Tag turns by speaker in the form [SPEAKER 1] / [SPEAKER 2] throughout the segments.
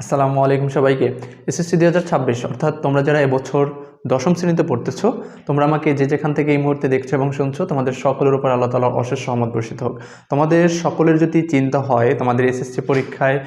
[SPEAKER 1] আসসালামু আলাইকুম সবাইকে। এসএসসি দু হাজার ছাব্বিশ, অর্থাৎ তোমরা যারা এবছর দশম শ্রেণীতে পড়তেছ, তোমরা আমাকে যে যেখান থেকে এই মুহূর্তে দেখছ এবং শুনছো, তোমাদের সকলের উপর আল্লাহ তালার অশেষ সহমত বর্ষিত হোক। তোমাদের সকলের যদি চিন্তা হয়, তোমাদের এসএসসি পরীক্ষায়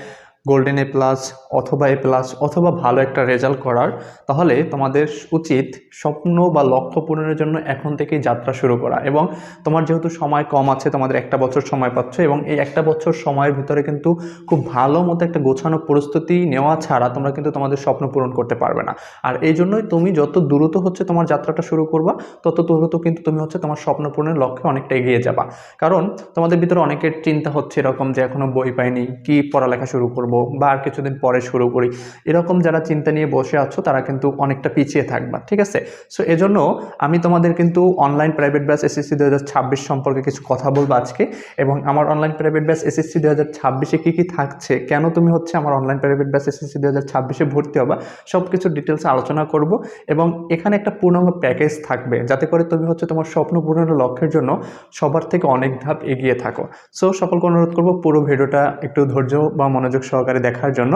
[SPEAKER 1] গোল্ডেন এ প্লাস অথবা এ প্লাস অথবা ভালো একটা রেজাল্ট করার, তাহলে তোমাদের উচিত স্বপ্ন বা লক্ষ্য পূরণের জন্য এখন থেকেই যাত্রা শুরু করা। এবং তোমার যেহেতু সময় কম আছে, তোমাদের একটা বছর সময় পাচ্ছ এবং এই একটা বছর সময়ের ভিতরে কিন্তু খুব ভালো মতো একটা গোছানো প্রস্তুতি নেওয়া ছাড়া তোমরা কিন্তু তোমাদের স্বপ্ন পূরণ করতে পারবে না। আর এই জন্যই তুমি যত দ্রুত হচ্ছে তোমার যাত্রাটা শুরু করবা, তত দ্রুত কিন্তু তুমি হচ্ছে তোমার স্বপ্ন পূরণের লক্ষ্যে অনেকটা এগিয়ে যাবা। কারণ তোমাদের ভিতরে অনেকের চিন্তা হচ্ছে এরকম যে এখনও বই পাইনি, কি পড়ালেখা শুরু করব? বা আর কিছুদিন পরে শুরু করি। এরকম যারা চিন্তা নিয়ে বসে আছো, তারা কিন্তু অনেকটা পিছিয়ে থাকবা, ঠিক আছে? সো এজন্য আমি তোমাদের কিন্তু অনলাইন প্রাইভেট ব্যাচ এসএসসি দু হাজার ছাব্বিশ সম্পর্কে কিছু কথা বলব আজকে। এবং আমার অনলাইন প্রাইভেট ব্যাচ এসএসসি দু হাজার ছাব্বিশে কী কী থাকছে, কেন তুমি হচ্ছে আমার অনলাইন প্রাইভেট ব্যাচ এসএসসি দু হাজার ছাব্বিশে ভর্তি হবা সব কিছু ডিটেলসে আলোচনা করব। এবং এখানে একটা পূর্ণাঙ্গ প্যাকেজ থাকবে, যাতে করে তুমি হচ্ছে তোমার স্বপ্ন পূরণের লক্ষ্যের জন্য সবার থেকে অনেক ধাপ এগিয়ে থাকো। সো সকলকে অনুরোধ করব পুরো ভিডিওটা একটু ধৈর্য বা মনোযোগ সহকারে দেখার জন্য।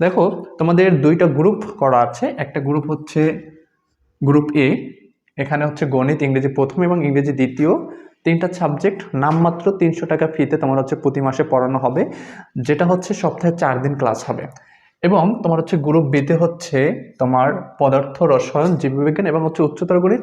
[SPEAKER 1] দেখো, তোমাদের দুইটা গ্রুপ করা আছে। একটা গ্রুপ হচ্ছে গ্রুপ এ এখানে হচ্ছে গণিত, ইংরেজি প্রথম এবং ইংরেজি দ্বিতীয়। তিনটা সাবজেক্ট নামমাত্র তিনশো টাকা ফিতে তোমার হচ্ছে প্রতি মাসে পড়ানো হবে, যেটা হচ্ছে সপ্তাহে চার দিন ক্লাস হবে। এবং তোমার হচ্ছে গ্রুপ বিতে হচ্ছে তোমার পদার্থ, রসায়ন, জীববিজ্ঞান এবং হচ্ছে উচ্চতর গণিত।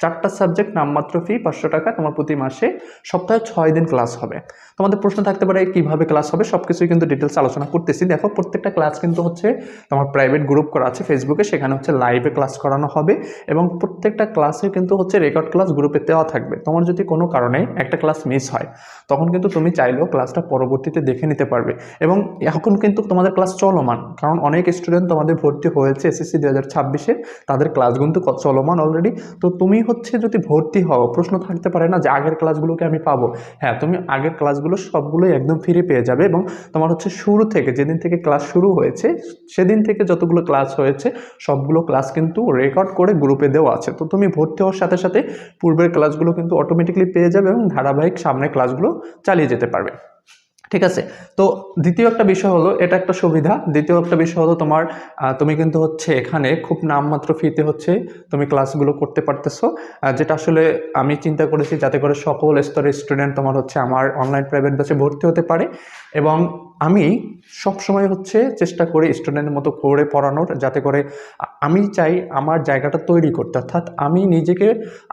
[SPEAKER 1] চারটা সাবজেক্ট নামমাত্র ফি পাঁচশো টাকা তোমার প্রতি মাসে সপ্তাহে ছয় দিন ক্লাস হবে। তোমাদের প্রশ্ন থাকতে পারে, কীভাবে ক্লাস হবে? সব কিছুই কিন্তু ডিটেলস আলোচনা করতেছি। দেখো, প্রত্যেকটা ক্লাস কিন্তু হচ্ছে তোমার প্রাইভেট গ্রুপ করা আছে ফেসবুকে সেখানে হচ্ছে লাইভে ক্লাস করানো হবে এবং প্রত্যেকটা ক্লাসে কিন্তু হচ্ছে রেকর্ড ক্লাস গ্রুপে দেওয়া থাকবে। তোমার যদি কোনো কারণে একটা ক্লাস মিস হয়, তখন কিন্তু তুমি চাইলেও ক্লাসটা পরবর্তীতে দেখে নিতে পারবে এবং এখন কিন্তু তোমাদের ক্লাস চলমান। কারণ অনেক স্টুডেন্ট তোমাদের ভর্তি হয়েছে এসএসসি দু হাজার ছাব্বিশে, তাদের ক্লাস কিন্তু চলমান অলরেডি তো তুমি হচ্ছে যদি ভর্তি হও, প্রশ্ন থাকতে পারে না যে আগের ক্লাসগুলোকে আমি পাবো। হ্যাঁ তুমি আগের ক্লাসগুলো সবগুলোই একদম ফ্রি পেয়ে যাবে এবং তোমার হচ্ছে শুরু থেকে যেদিন থেকে ক্লাস শুরু হয়েছে, সেদিন থেকে যতগুলো ক্লাস হয়েছে, সবগুলো ক্লাস কিন্তু রেকর্ড করে গ্রুপে দেওয়া আছে। তো তুমি ভর্তি হওয়ার সাথে সাথে পূর্বের ক্লাসগুলো কিন্তু অটোমেটিকলি পেয়ে যাবে এবং ধারাবাহিক সামনে ক্লাসগুলো চালিয়ে যেতে পারবে। ঠিক আছে? তো দ্বিতীয় একটা বিষয় হলো, এটা একটা সুবিধা। দ্বিতীয় একটা বিষয় হলো তোমার তুমি কিন্তু হচ্ছে এখানে খুব নামমাত্র ফিতে হচ্ছে তুমি ক্লাসগুলো করতে পারতেছো। যেটা আসলে আমি চিন্তা করেছি যাতে করে সকল স্তরের স্টুডেন্ট তোমার হচ্ছে আমার অনলাইন প্রাইভেট ব্যাচে ভর্তি হতে পারে। এবং আমি সবসময় হচ্ছে চেষ্টা করি স্টুডেন্টের মতো করে পড়ানোর, যাতে করে আমি চাই আমার জায়গাটা তৈরি করতে। অর্থাৎ আমি নিজেকে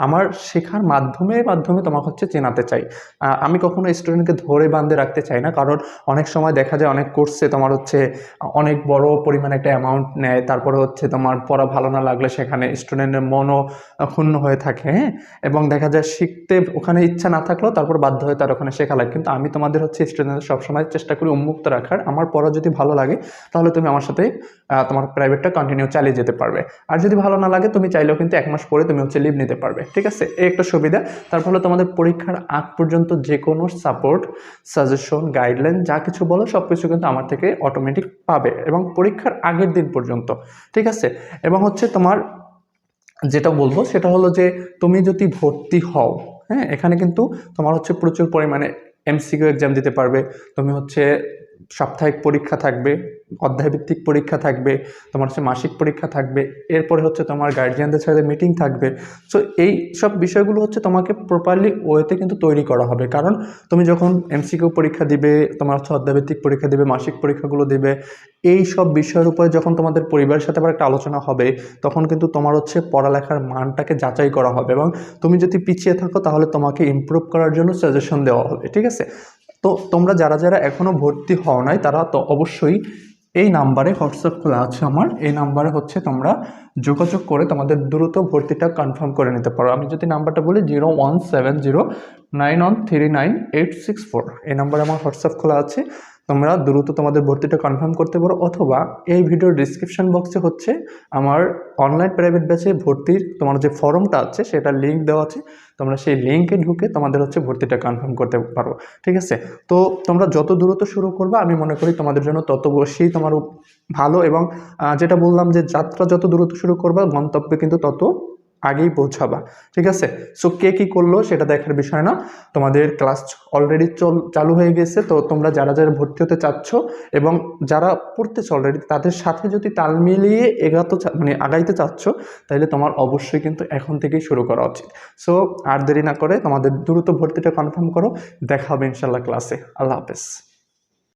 [SPEAKER 1] আমার শেখার মাধ্যমে মাধ্যমে তোমাকে হচ্ছে চেনাতে চাই। আমি কখনো স্টুডেন্টকে ধরে বাঁধে রাখতে চাই না, কারণ অনেক সময় দেখা যায় অনেক কোর্সে তোমার হচ্ছে অনেক বড় পরিমাণে একটা অ্যামাউন্ট নেয়, তারপরে হচ্ছে তোমার পড়া ভালো না লাগলে সেখানে স্টুডেন্টের মনও ক্ষুণ্ণ হয়ে থাকে হ্যাঁ? এবং দেখা যায় শিখতে ওখানে ইচ্ছা না থাকলেও তারপর বাধ্য হয়ে তার ওখানে শেখা লাগে। কিন্তু আমি তোমাদের হচ্ছে স্টুডেন্টদের সবসময় চেষ্টা করি উন্মুক্ত রাখার, আমার পড়া যদি ভালো লাগে, তাহলে তুমি আমার সাথে তোমার প্রাইভেটটা কন্টিনিউ চালিয়ে যেতে পারবে। আর যদি ভালো না লাগে, তুমি চাইলেও কিন্তু এক মাস পরে তুমি হচ্ছে লিভ নিতে পারবে, ঠিক আছে? এই একটা সুবিধা। তার ফলে তোমাদের পরীক্ষার আগ পর্যন্ত যে কোনো সাপোর্ট সাজেশন গাইডলাইন যা কিছু বলো সব কিছু কিন্তু আমার থেকে অটোমেটিক পাবে এবং পরীক্ষার আগের দিন পর্যন্ত, ঠিক আছে? এবং হচ্ছে তোমার যেটা বলব, সেটা হলো যে তুমি যদি ভর্তি হও হ্যাঁ? এখানে কিন্তু তোমার হচ্ছে প্রচুর পরিমাণে এমসিকিউ এক্সাম দিতে পারবে, তুমি হচ্ছে সাপ্তাহিক পরীক্ষা থাকবে, অধ্যায়ভিত্তিক পরীক্ষা থাকবে, তোমার হচ্ছে মাসিক পরীক্ষা থাকবে, এরপরে হচ্ছে তোমার গার্জিয়ানদের সাথে মিটিং থাকবে। সো এই সব বিষয়গুলো হচ্ছে তোমাকে প্রপারলি ওয়েতে কিন্তু তৈরি করা হবে। কারণ তুমি যখন এমসিকিউ পরীক্ষা দিবে, তোমার হচ্ছে অধ্যায়ভিত্তিক পরীক্ষা দিবে, মাসিক পরীক্ষাগুলো দিবে, এই সব বিষয়ের উপরে যখন তোমাদের পরিবারের সাথে আবার একটা আলোচনা হবে, তখন কিন্তু তোমার হচ্ছে পড়ালেখার মানটাকে যাচাই করা হবে এবং তুমি যদি পিছিয়ে থাকো, তাহলে তোমাকে ইমপ্রুভ করার জন্য সাজেশন দেওয়া হবে, ঠিক আছে? তো তোমরা যারা যারা এখনও ভর্তি হও নাই, তারা তো অবশ্যই এই নাম্বারে হোয়াটসঅ্যাপ খোলা আছে আমার। এই নাম্বারে হচ্ছে তোমরা যোগাযোগ করে তোমাদের দ্রুত ভর্তিটা কনফার্ম করে নিতে পারো। আমি যদি নাম্বারটা বলি, zero one seven zero nine one three nine eight six four. এই নাম্বারে আমার হোয়াটসঅ্যাপ খোলা আছে। তোমরা দ্রুত তোমাদের ভর্তিটা কনফার্ম করতে পারো, অথবা এই ভিডিওর ডিসক্রিপশন বক্সে হচ্ছে আমার অনলাইন প্রাইভেট ব্যাচে ভর্তির তোমার যে ফর্মটা আছে সেটা লিঙ্ক দেওয়া আছে। তোমরা সেই লিঙ্কে ঢুকে তোমাদের হচ্ছে ভর্তিটা কনফার্ম করতে পারো, ঠিক আছে? তো তোমরা যত দ্রুত শুরু করবে, আমি মনে করি তোমাদের জন্য তত বেশি তোমার ভালো এবং যেটা বললাম যে যাত্রা যত দ্রুত শুরু করবে, গন্তব্যে কিন্তু তত আগেই পৌঁছাবা, ঠিক আছে? সো কে কী করল সেটা দেখার বিষয় না। তোমাদের ক্লাস অলরেডি চল চালু হয়ে গেছে, তো তোমরা যারা যারা ভর্তি হতে চাচ্ছ এবং যারা পড়তেছো অলরেডি তাদের সাথে যদি তাল মিলিয়ে এগাতে মানে আগাইতে চাচ্ছ তাহলে তোমার অবশ্যই কিন্তু এখন থেকেই শুরু করা উচিত। সো আর দেরি না করে তোমাদের দ্রুত ভর্তিটা কনফার্ম করো। দেখা হবে ইনশাল্লাহ ক্লাসে আল্লাহ হাফেজ।